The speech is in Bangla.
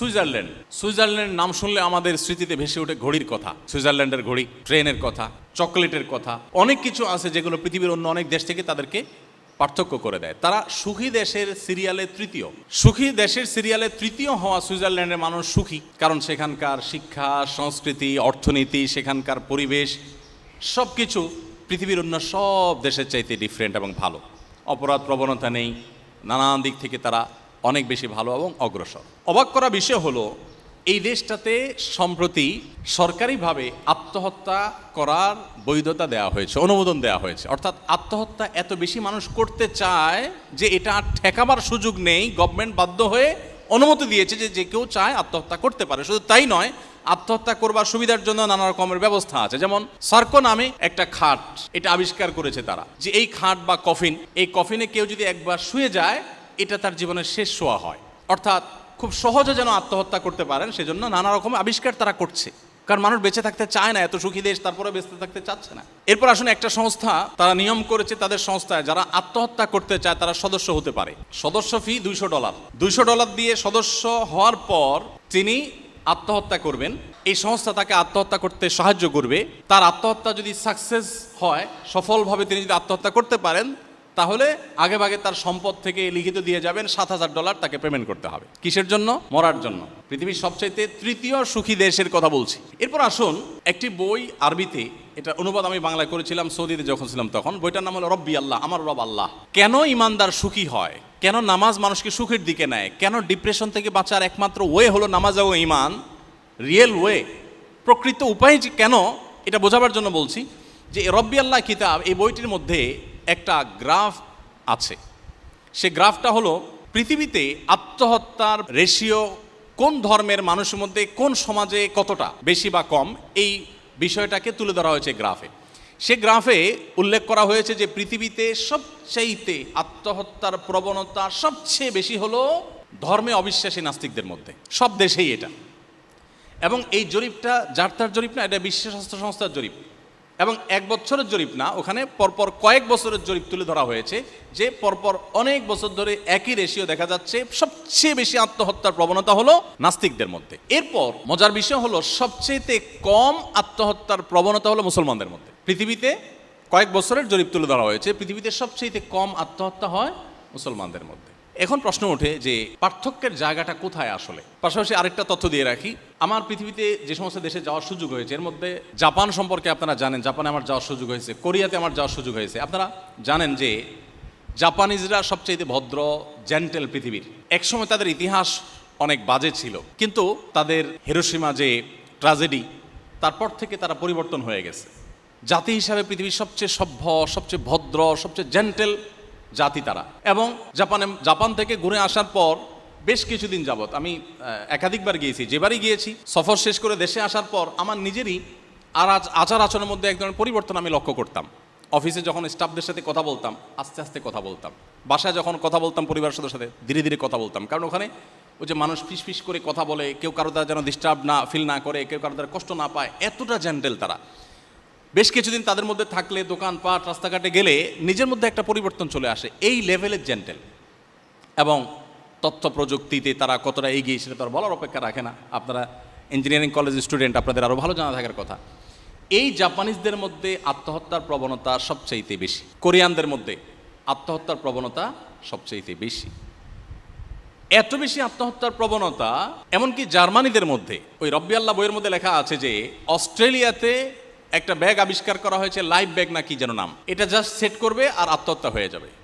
সুইজারল্যান্ড। সুইজারল্যান্ডের নাম শুনলে আমাদের স্মৃতিতে ভেসে ওঠে ঘড়ির কথা। সুইজারল্যান্ডের ঘড়ি, ট্রেনের কথা, চকলেটের কথা, অনেক কিছু আছে যেগুলো পৃথিবীর অন্য অনেক দেশ থেকে তাদেরকে পার্থক্য করে দেয়। তারা সুখী দেশের সিরিয়ালে তৃতীয়। সুখী দেশের সিরিয়ালে তৃতীয় হওয়া সুইজারল্যান্ডের মানুষ সুখী, কারণ সেখানকার শিক্ষা, সংস্কৃতি, অর্থনীতি, সেখানকার পরিবেশ সব কিছু পৃথিবীর অন্য সব দেশের চাইতে ডিফারেন্ট এবং ভালো। অপরাধ প্রবণতা নেই, নানান দিক থেকে তারা অনেক বেশি ভালো এবং অগ্রসর। অবাক করা বিষয় হলো, এই দেশটাতে সম্প্রতি সরকারিভাবে আত্মহত্যা করার বৈধতা দেওয়া হয়েছে, অনুমোদন দেওয়া হয়েছে। অর্থাৎ আত্মহত্যা এত বেশি মানুষ করতে চায় যে এটা আর ঠেকাবার সুযোগ নেই গভর্নমেন্ট বাধ্য হয়ে অনুমতি দিয়েছে যে যে কেউ চায় আত্মহত্যা করতে পারে। শুধু তাই নয়, আত্মহত্যা করবার সুবিধার জন্য নানা রকমের ব্যবস্থা আছে। যেমন সার্কো নামে একটা খাট, এটা আবিষ্কার করেছে তারা যে এই খাট বা কফিন এই কফিনে কেউ যদি একবার শুয়ে যায় এটা তার জীবনের শেষ শোয়া হয়। অর্থাৎ খুব সহজে যেন আত্মহত্যা করতে পারেন, সেজন্য নানা রকম আবিষ্কার তারা করছে। কারণ মানুষ বেঁচে থাকতে চায় না, এত সুখী দেশ, তারপরে বেঁচে থাকতে চাচ্ছে না। এরপর আসুন একটা সংস্থা, তারা নিয়ম করেছে তাদের সংস্থায়, যারা আত্মহত্যা করতে চায় তারা সদস্য হতে পারে। সদস্য ফি দুইশো ডলার। দুইশো ডলার দিয়ে সদস্য হওয়ার পর তিনি আত্মহত্যা করবেন। এই সংস্থা তাকে আত্মহত্যা করতে সাহায্য করবে। তার আত্মহত্যা যদি সাকসেস হয়, সফলভাবে তিনি যদি আত্মহত্যা করতে পারেন তাহলে আগে ভাগে তার সম্পদ থেকে লিখিত দিয়ে যাবেন সাত হাজার ডলার তাকে পেমেন্ট করতে হবে। কিসের জন্য? মরার জন্য। পৃথিবীর সবচাইতে তৃতীয় সুখী দেশের কথা বলছি। এরপর আসুন একটি বই আরবিতে, এটা অনুবাদ আমি বাংলায় করেছিলাম, সৌদিতে যখন ছিলাম তখন, বইটার নাম হলো রব্বি আল্লাহ, আমার রব আল্লাহ। কেন ইমানদার সুখী হয়? কেন নামাজ মানুষকে সুখের দিকে নেয়? কেন ডিপ্রেশন থেকে বাঁচার একমাত্র ওয়ে হলো নামাজ ও ইমান রিয়েল ওয়ে প্রকৃত উপায় যে কেন? এটা বোঝাবার জন্য বলছি যে রব্বি আল্লাহ কিতাব এই বইটির মধ্যে একটা গ্রাফ আছে। সে গ্রাফটা হলো পৃথিবীতে আত্মহত্যার রেশিও কোন ধর্মের মানুষের মধ্যে, কোন সমাজে কতটা, বেশি বা কম, এই বিষয়টাকে তুলে ধরা হয়েছে গ্রাফে। সে গ্রাফে উল্লেখ করা হয়েছে যে পৃথিবীতে সবচাইতে আত্মহত্যার প্রবণতা সবচেয়ে বেশি হলো ধর্মে অবিশ্বাসী নাস্তিকদের মধ্যে। সব দেশেই এটা। এবং এই জরিপটা যার তার জরিপ না, এটা বিশ্ব স্বাস্থ্য সংস্থার জরিপ। এবং এক বছরের জরিপ না, ওখানে পরপর কয়েক বছরের জরিপ তুলে ধরা হয়েছে যে পরপর অনেক বছর ধরে একই রেশিও দেখা যাচ্ছে। সবচেয়ে বেশি আত্মহত্যার প্রবণতা হলো নাস্তিকদের মধ্যে। এরপর মজার বিষয় হলো সবচেয়ে কম আত্মহত্যার প্রবণতা হলো মুসলমানদের মধ্যে। পৃথিবীতে কয়েক বছরের জরিপ তুলে ধরা হয়েছে, পৃথিবীতে সবচেয়ে কম আত্মহত্যা হয় মুসলমানদের মধ্যে। এখন প্রশ্ন ওঠে যে পার্থক্যের জায়গাটা কোথায় আসলে? পাশাপাশি আরেকটা তথ্য দিয়ে রাখি, আমার পৃথিবীতে যে সমস্ত দেশে যাওয়ার সুযোগ হয়েছে, এর মধ্যে জাপান সম্পর্কে আপনারা জানেন, জাপানে আমার যাওয়ার সুযোগ হয়েছে, কোরিয়াতে আমার যাওয়ার সুযোগ হয়েছে। আপনারা জানেন যে জাপানিজরা সবচেয়ে ভদ্র, জেন্টেল পৃথিবীর। একসময় তাদের ইতিহাস অনেক বাজে ছিল, কিন্তু তাদের হিরোসীমা যে ট্রাজেডি, তারপর থেকে তারা পরিবর্তন হয়ে গেছে। জাতি হিসাবে পৃথিবীর সবচেয়ে সভ্য, সবচেয়ে ভদ্র, সবচেয়ে জেন্টেল জাতি তারা। এবং জাপানে, জাপান থেকে ঘুরে আসার পর বেশ কিছুদিন যাবৎ আমি একাধিকবার গিয়েছি। যেবারই গিয়েছি, সফর শেষ করে দেশে আসার পর আমার নিজেরই আর আজ- আচার আচরণের মধ্যে এক ধরনের পরিবর্তন আমি লক্ষ্য করতাম। অফিসে যখন স্টাফদের সাথে কথা বলতাম, আস্তে আস্তে কথা বলতাম। বাসায় যখন কথা বলতাম, পরিবারের সদস্যের সাথে ধীরে ধীরে কথা বলতাম। কারণ ওখানে ওই যে মানুষ ফিস ফিস করে কথা বলে, কেউ কারও দ্বারা যেন ডিস্টার্ব না ফিল না করে, কেউ কারও দ্বারা কষ্ট না পায়, এতটা জেন্টেল তারা। বেশ কিছুদিন তাদের মধ্যে থাকলে দোকানপাট, রাস্তাঘাটে গেলে নিজের মধ্যে একটা পরিবর্তন চলে আসে, এই লেভেলের জেন্টেল এবং তথ্য প্রযুক্তিতে তারা কতটা এগিয়ে, সেটা তার বলার অপেক্ষা রাখে না। আপনারা ইঞ্জিনিয়ারিং কলেজ স্টুডেন্ট আপনাদের আরও ভালো জানা থাকার কথা। এই জাপানিজদের মধ্যে আত্মহত্যার প্রবণতা সবচাইতে বেশি। কোরিয়ানদের মধ্যে আত্মহত্যার প্রবণতা সবচাইতে বেশি। এত বেশি আত্মহত্যার প্রবণতা, এমনকি জার্মানিদের মধ্যে, ওই রব্বি আল্লাহ বইয়ের মধ্যে লেখা আছে যে, অস্ট্রেলিয়াতে একটা ব্যাগ আবিষ্কার করা হয়েছে লাইভ ব্যাগ না কি যেন নাম। এটা জাস্ট সেট করবে আর আত্মহত্যা হয়ে যাবে।